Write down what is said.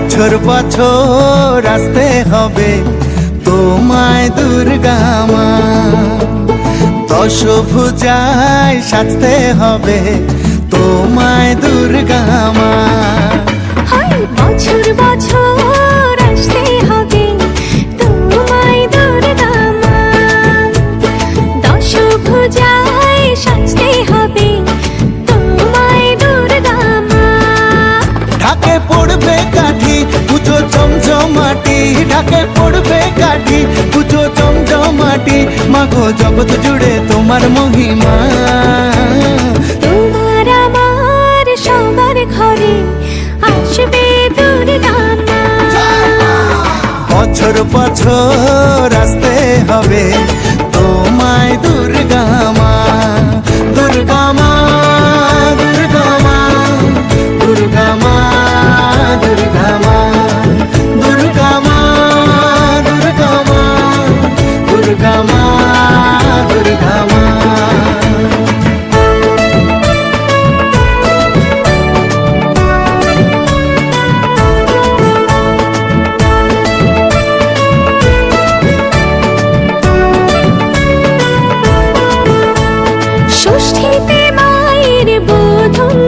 বছর বছর আসতে হবে তোমায় দুর্গা মা। দশ সাজতে হবে তোমায় দুর্গা ঢাকে পড়বে কাঠি পুজো চমচমাটি ঢাকে পড়বে কাঠি পুজো চমচমাটি মাগো জগৎ জুড়ে তোমার মহিমা। তোমার আমার সবার ঘরে আসবে বছর বছর আসতে ধামা দুরি ধামা। ষষ্ঠীতে মায়ের বোধন